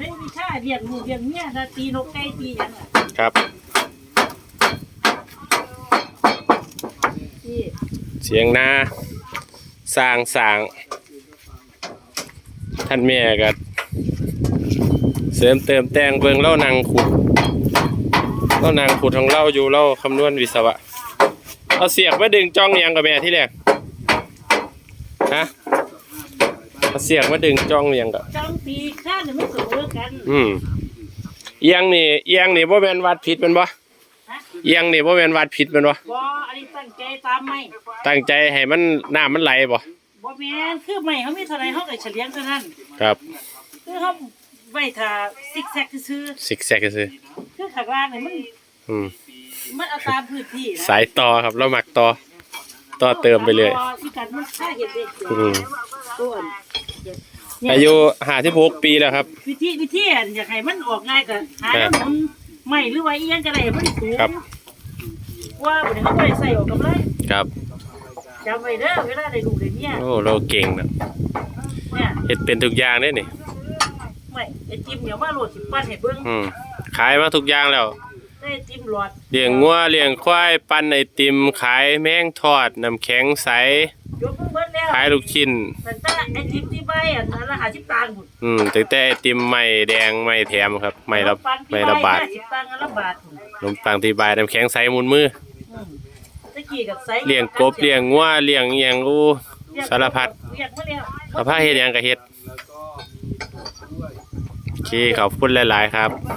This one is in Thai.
ในวิชาเรียนลูกเรียนเมียถ้าตีนกไก่ตีหยังอะครับที่เสียงนาสร้างสร้าง ท่านแม่ก็เสริมเติมแต่งเบิ่งเล่านางขุดเล่านางขุดของเราอยู่เราคำนวณวิศวะ เอาเสียกมาดึงจ้องหยังกับแม่ที่แรกฮะ เอาเสียกมาดึงจ้องหยังกับจังตีข้าเนี่ยไม่เสมอกันอืมเอียงนี่เอียงนี่บ่แม่นวัดผิดแมันบ่ฮะเอียงนี่บ่แม่นวัดผิดแมันบ่บ่อันนี้ตั้งใจตามไม่ตั้งใจให้มันน้ำมันไหลบ่บ่แม่นคือไม่เขามีเท่าไหร่เขาก็เฉลียงเท่านั้น ครับคือเขาไว้ถ้าซิกแซกซื่อซิกแซกซื่อๆคือข้างล่างนี่มันอืมมันเอาตามพื้นที่นะสายต่อครับเราหมักต่อต่อเติมไปเลยที่กันมันค่าเห็นเด็กอืมต้น อายุห้าสิบหกปีแล้วครับ วิธีวิธีอันอยากให้มันออกง่ายก็หาน้ำมันไม่หรือว่าอีหยังก็ได้ให้มันสูงครับ ว่าบ่ได้เขาบ่ได้ใส่ออกกำไรครับ จำไว้เด้อเวลาได้ลูกได้เมียโอ้เราเก่งนะเนี่ยเฮ็ดเป็นทุกอย่างเด้นี่ไม่ไอ้จิ้มเดี๋ยวมาโหลดสิปั้นให้เบิ่งอืมขายมาทุกอย่างแล้วได้จิ้มหลอดเลี้ยงงัวเลี้ยงควาย ปั้นไอติมขายแมงทอดน้ำแข็งใส ยกเพิ่งเบิด แล้วขายลูกชิ้นแต่ถ้าไอ้จิ้มที่ใบอันนั้นละ50ตังค์พุ่นอืมตั้งแต่ไอติมไม่แดงไม่แถมครับ ไม่ละไม่ละบาท50ตังค์อันละบาทพุ่นขนมปังที่บายน้ำแข็งใสมุนมืออืมตะกี้กับไสเลี้ยงกบเลี้ยงงัวเลี้ยงอิหยังอู้สารพัดเรียกมาแล้วสารพัดเฮ็ดหยังก็เฮ็ดโอเคขอบคุณหลาย ๆ ครับ